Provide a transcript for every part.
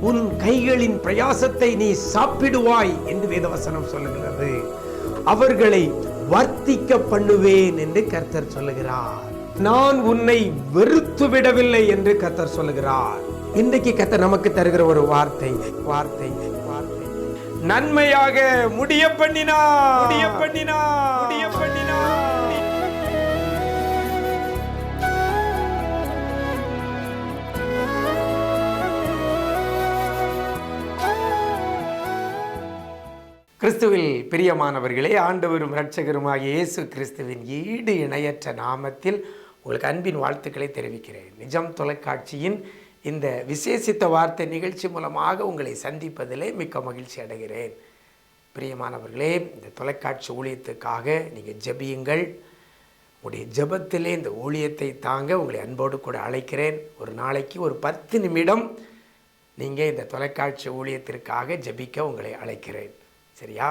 உன் கைகளின் பிரயாசத்தை நீ சாப்பிடுவாய் என்று வேதவசனம் சொல்லுகிறது. அவர்களை வர்த்திக்க பண்ணுவேன் என்று கர்த்தர் சொல்லுகிறார். நான் உன்னை வெறுத்து விடவில்லை என்று கர்த்தர் சொல்லுகிறார். இன்றைக்கு கர்த்தர் நமக்கு தருகிற ஒரு வார்த்தை வார்த்தை வார்த்தை. நன்மையாக முடிய பண்ணினா முடிய பண்ணினா முடிய பண்ணினா. கிறிஸ்துவில் பிரியமானவர்களே ஆண்டவரும் இரட்சகருமாகிய இயேசு கிறிஸ்துவின் ஈடு இணையற்ற நாமத்தில் உங்களுக்கு அன்பின் வாழ்த்துக்களை தெரிவிக்கிறேன். நிஜம் தொலைக்காட்சியின் இந்த விசேஷித்த வார்த்தை நிகழ்ச்சி மூலமாக உங்களை சந்திப்பதிலே மிக்க மகிழ்ச்சி அடைகிறேன். பிரியமானவர்களே இந்த தொலைக்காட்சி ஊழியத்துக்காக நீங்கள் ஜெபியுங்கள். உங்களுடைய ஜபத்திலே இந்த ஊழியத்தை தாங்க உங்களை அன்போடு கூட அழைக்கிறேன். ஒரு நாளைக்கு ஒரு பத்து நிமிடம் நீங்கள் இந்த தொலைக்காட்சி ஊழியத்திற்காக ஜெபிக்க உங்களை அழைக்கிறேன். சரியா?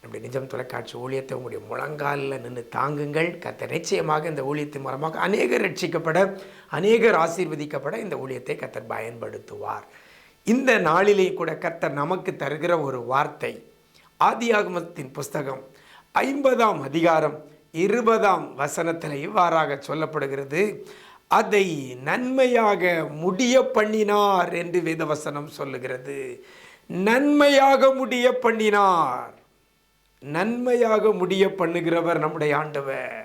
நம்முடைய நிஜம் தொலைக்காட்சி ஊழியத்தை உங்களுடைய முழங்காலில் நின்று தாங்குங்கள். கத்த நிச்சயமாக இந்த ஊழியத்தின் மூலமாக அநேகர் ரட்சிக்கப்பட அநேகர் ஆசீர்வதிக்கப்பட இந்த ஊழியத்தை கத்தர் பயன்படுத்துவார். இந்த நாளிலே கூட கத்தர் நமக்கு தருகிற ஒரு வார்த்தை ஆதியாகமத்தின் புஸ்தகம் ஐம்பதாம் அதிகாரம் இருபதாம் வசனத்தில் இவ்வாறாக சொல்லப்படுகிறது. அதை நன்மையாக முடிய பண்ணினார் என்று வேதவசனம் சொல்லுகிறது. நன்மையாக முடிய பண்ணினார். நன்மையாக முடிய பண்ணுகிறவர் நம்முடைய ஆண்டவர்.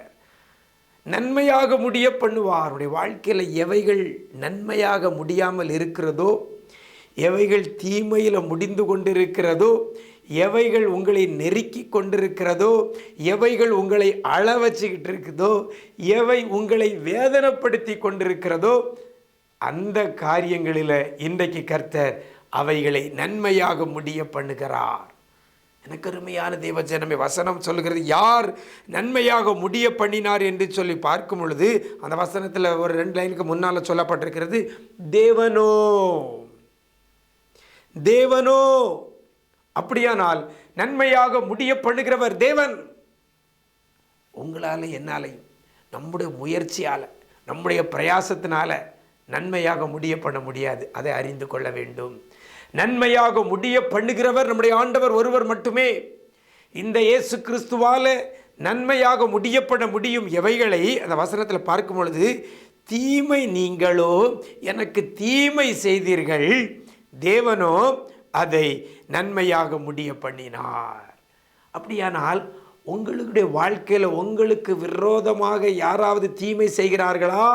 நன்மையாக முடிய பண்ணுவார். அவருடைய வாழ்க்கையில் எவைகள் நன்மையாக முடியாமல் இருக்கிறதோ எவைகள் தீமையில் முடிந்து கொண்டிருக்கிறதோ எவைகள் உங்களை நெருக்கி கொண்டிருக்கிறதோ எவைகள் உங்களை அள வச்சுக்கிட்டு இருக்குதோ எவை உங்களை வேதனைப்படுத்தி கொண்டிருக்கிறதோ அந்த காரியங்களில் இன்றைக்கு கர்த்தர் அவைகளை நன்மையாக முடிய பண்ணுகிறார். எனக்கு அருமையான தேவஜனமே வசனம் சொல்லுகிறது யார் நன்மையாக முடிய பண்ணினார் என்று சொல்லி பார்க்கும் பொழுது அந்த வசனத்தில் ஒரு ரெண்டு லைனுக்கு முன்னால் சொல்லப்பட்டிருக்கிறது தேவனோ தேவனோ அப்படியானால் நன்மையாக முடிய பண்ணுகிறவர் தேவன். உங்களால் என்னாலையும் நம்முடைய முயற்சியால் நம்முடைய பிரயாசத்தினால நன்மையாக முடிய பண்ண முடியாது. அதை அறிந்து கொள்ள வேண்டும். நன்மையாக முடிய பண்ணுகிறவர் நம்முடைய ஆண்டவர் ஒருவர் மட்டுமே. இந்த இயேசு கிறிஸ்துவால நன்மையாக முடியப்பட முடியும் எவைகளை? அந்த வசனத்தில் பார்க்கும் பொழுது தீமை நீங்களோ எனக்கு தீமை செய்தீர்கள். தேவனோ அதை நன்மையாக முடிய பண்ணினார். அப்படியானால் உங்களுடைய வாழ்க்கையில் உங்களுக்கு விரோதமாக யாராவது தீமை செய்கிறார்களா?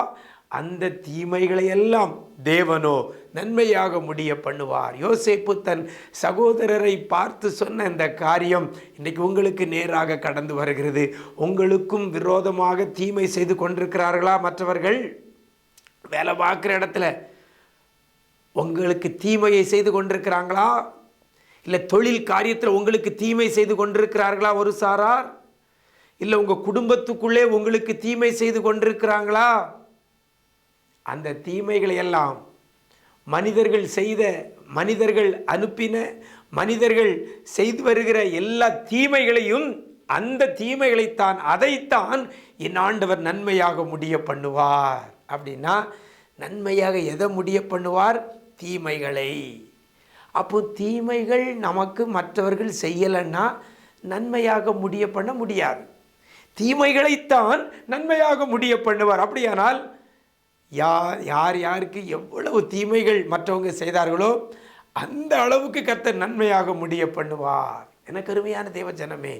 அந்த தீமைகளை எல்லாம் தேவனோ நன்மையாக முடிய பண்ணுவார். யோசேப்பு தன் சகோதரரை பார்த்து சொன்ன இந்த காரியம் இன்றைக்கு உங்களுக்கு நேராக கடந்து வருகிறது. உங்களுக்கும் விரோதமாக தீமை செய்து கொண்டிருக்கிறார்களா மற்றவர்கள்? வேலை பார்க்குற இடத்துல உங்களுக்கு தீமையை செய்து கொண்டிருக்கிறாங்களா? இல்லை தொழில் காரியத்தில் உங்களுக்கு தீமை செய்து கொண்டிருக்கிறார்களா ஒரு சாரார்? இல்லை உங்கள் குடும்பத்துக்குள்ளே உங்களுக்கு தீமை செய்து கொண்டிருக்கிறாங்களா? அந்த தீமைகளை எல்லாம் மனிதர்கள் செய்த மனிதர்கள் அனுப்பின மனிதர்கள் செய்து வருகிற எல்லா தீமைகளையும் அந்த தீமைகளைத்தான் அதைத்தான் என் ஆண்டவர் நன்மையாக முடிய பண்ணுவார். அப்படின்னா நன்மையாக எதை முடிய பண்ணுவார்? தீமைகளை. அப்போ தீமைகள் நமக்கு மற்றவர்கள் செய்யலைன்னா நன்மையாக முடிய பண்ண முடியாது. தீமைகளைத்தான் நன்மையாக முடிய பண்ணுவார். அப்படியானால் யார் யார் யாருக்கு எவ்வளவு தீமைகள் மற்றவங்க செய்தார்களோ அந்த அளவுக்கு கத்தர் நன்மையாக முடிய பண்ணுவார். எனக்கு அருமையான தேவ ஜனமே.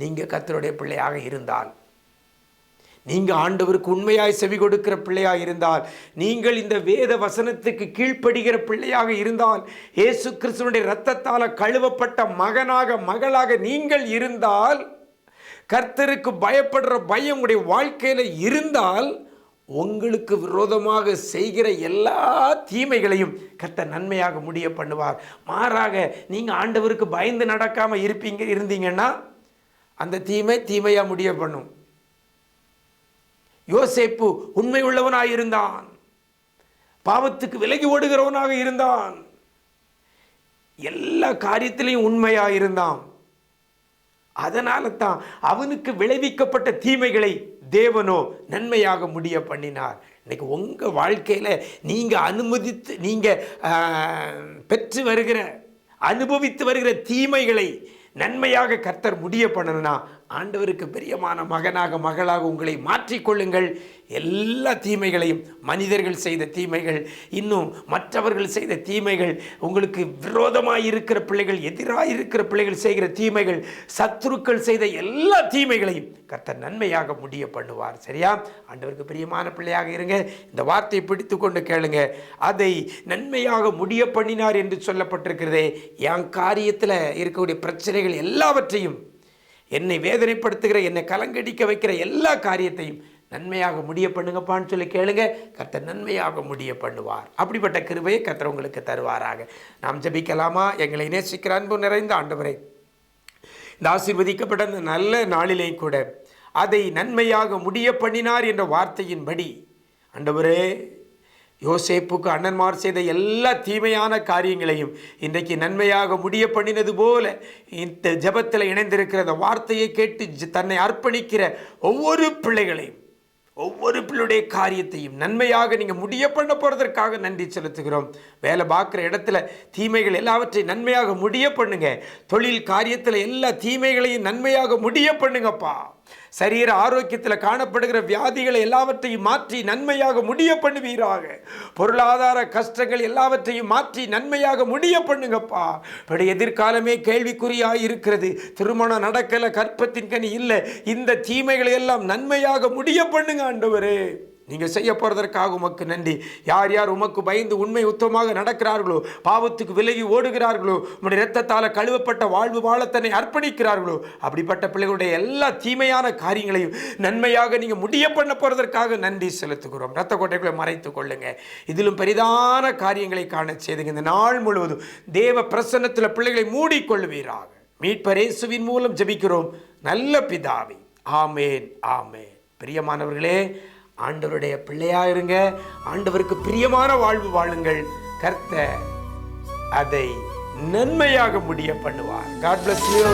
நீங்கள் கர்த்தருடைய பிள்ளையாக இருந்தால் நீங்கள் ஆண்டவருக்கு உண்மையாய் செவி கொடுக்கிற பிள்ளையாக இருந்தால் நீங்கள் இந்த வேத வசனத்துக்கு கீழ்ப்படுகிற பிள்ளையாக இருந்தால் இயேசு கிறிஸ்துவனுடைய இரத்தத்தால் கழுவப்பட்ட மகனாக மகளாக நீங்கள் இருந்தால் கர்த்தருக்கு பயப்படுற பயம் உடைய வாழ்க்கையில் இருந்தால் உங்களுக்கு விரோதமாக செய்கிற எல்லா தீமைகளையும் கத்த நன்மையாக முடிய பண்ணுவார். மாறாக நீங்கள் ஆண்டவருக்கு பயந்து நடக்காமல் இருப்பீங்க இருந்தீங்கன்னா அந்த தீமை தீமையாக முடிய பண்ணும். யோசேப்பு உண்மை உள்ளவனாக இருந்தான். பாவத்துக்கு விலகி ஓடுகிறவனாக இருந்தான். எல்லா காரியத்திலையும் உண்மையாக இருந்தான். அதனால தான் அவனுக்கு விளைவிக்கப்பட்ட தீமைகளை தேவனோ நன்மையாக முடிய பண்ணினார். இன்னைக்கு உங்கள் வாழ்க்கையில் நீங்கள் அனுமதித்து நீங்கள் பெற்று வருகிற அனுபவித்து வருகிற தீமைகளை நன்மையாக கர்த்தர் முடிய பண்ணணும்னா ஆண்டவருக்கு பிரியமான மகனாக மகளாக உங்களை மாற்றிக்கொள்ளுங்கள். எல்லா தீமைகளையும் மனிதர்கள் செய்த தீமைகள் இன்னும் மற்றவர்கள் செய்த தீமைகள் உங்களுக்கு விரோதமாக இருக்கிற பிள்ளைகள் எதிராக இருக்கிற பிள்ளைகள் செய்கிற தீமைகள் சத்துருக்கள் செய்த எல்லா தீமைகளையும் கர்த்தர் நன்மையாக முடிய பண்ணுவார். சரியா? ஆண்டவருக்கு பிரியமான பிள்ளையாக இருங்க. இந்த வார்த்தையை பிடித்து கொண்டு கேளுங்க. அதை நன்மையாக முடிய பண்ணினார் என்று சொல்லப்பட்டிருக்கிறதே. என் காரியத்தில் இருக்கக்கூடிய பிரச்சனைகள் எல்லாவற்றையும் என்னை வேதனைப்படுத்துகிற என்னை கலங்கடிக்க வைக்கிற எல்லா காரியத்தையும் நன்மையாக முடிய பண்ணுங்கப்பான்னு சொல்லி கேளுங்க. கர்த்தர் நன்மையாக முடிய பண்ணுவார். அப்படிப்பட்ட கிருபையை கர்த்தர் உங்களுக்கு தருவாராக. நாம் ஜெபிக்கலாமா? எங்களை நேசிக்கிற அன்பு நிறைந்த ஆண்டவரை இந்த ஆசீர்வதிக்கப்பட்ட நல்ல நாளிலே கூட அதை நன்மையாக முடிய பண்ணினார் என்ற வார்த்தையின்படி ஆண்டவரே யோசேப்புக்கு அண்ணன்மார் செய்த எல்லா தீமையான காரியங்களையும் இன்றைக்கு நன்மையாக முடிய பண்ணினது போல இந்த ஜெபத்தில் இணைந்திருக்கிற அந்த வார்த்தையை கேட்டு தன்னை அர்ப்பணிக்கிற ஒவ்வொரு பிள்ளைகளையும் ஒவ்வொரு பிள்ளையுடைய காரியத்தையும் நன்மையாக நீங்கள் முடிய பண்ண போகிறதற்காக நன்றி செலுத்துகிறோம். வேலை பார்க்குற இடத்துல தீமைகள் எல்லாவற்றையும் நன்மையாக முடிய பண்ணுங்க. தொழில் காரியத்தில் எல்லா தீமைகளையும் நன்மையாக முடிய பண்ணுங்கப்பா. சரீர ஆரோக்கியத்தில் காணப்படுகிற வியாதிகளை எல்லாவற்றையும் மாற்றி நன்மையாக முடிய பண்ணுவீராக. பொருளாதார கஷ்டங்கள் எல்லாவற்றையும் மாற்றி நன்மையாக முடிய பண்ணுங்கப்பா. இப்படி எதிர்காலமே கேள்விக்குறியாக இருக்கிறது. திருமணம் நடக்கல கற்பத்தின் கனி இல்லை. இந்த தீமைகளை எல்லாம் நன்மையாக முடிய பண்ணுங்க ஆண்டவரே. நீங்கள் செய்ய போகிறதற்காக உமக்கு நன்றி. யார் யார் உமக்கு பயந்து உண்மை உத்தமாக நடக்கிறார்களோ பாவத்துக்கு விலகி ஓடுகிறார்களோ உங்களுடைய இரத்தத்தால் கழுவப்பட்ட வாழ்வு வாழத்தனை அர்ப்பணிக்கிறார்களோ அப்படிப்பட்ட பிள்ளைகளுடைய எல்லா தீமையான காரியங்களையும் நன்மையாக நீங்கள் முடிய பண்ண போகிறதற்காக நன்றி செலுத்துகிறோம். இரத்த கோட்டைகளை மறைத்து கொள்ளுங்க. இதிலும் பெரிதான காரியங்களை காண செய்துங்க. இந்த நாள் முழுவதும் தேவ பிரசன்னத்தில் பிள்ளைகளை மூடிக்கொள்வீராக. மீட்பரேசுவின் மூலம் ஜெபிக்கிறோம். நல்ல பிதாவை. ஆமேன் ஆமேன். பிரியமானவர்களே ஆண்டவருடைய பிள்ளையா இருங்க. ஆண்டவருக்கு பிரியமான வாழ்வு வாழுங்கள். கர்த்த அதை நன்மையாக முடிய பண்ணுவார். God bless you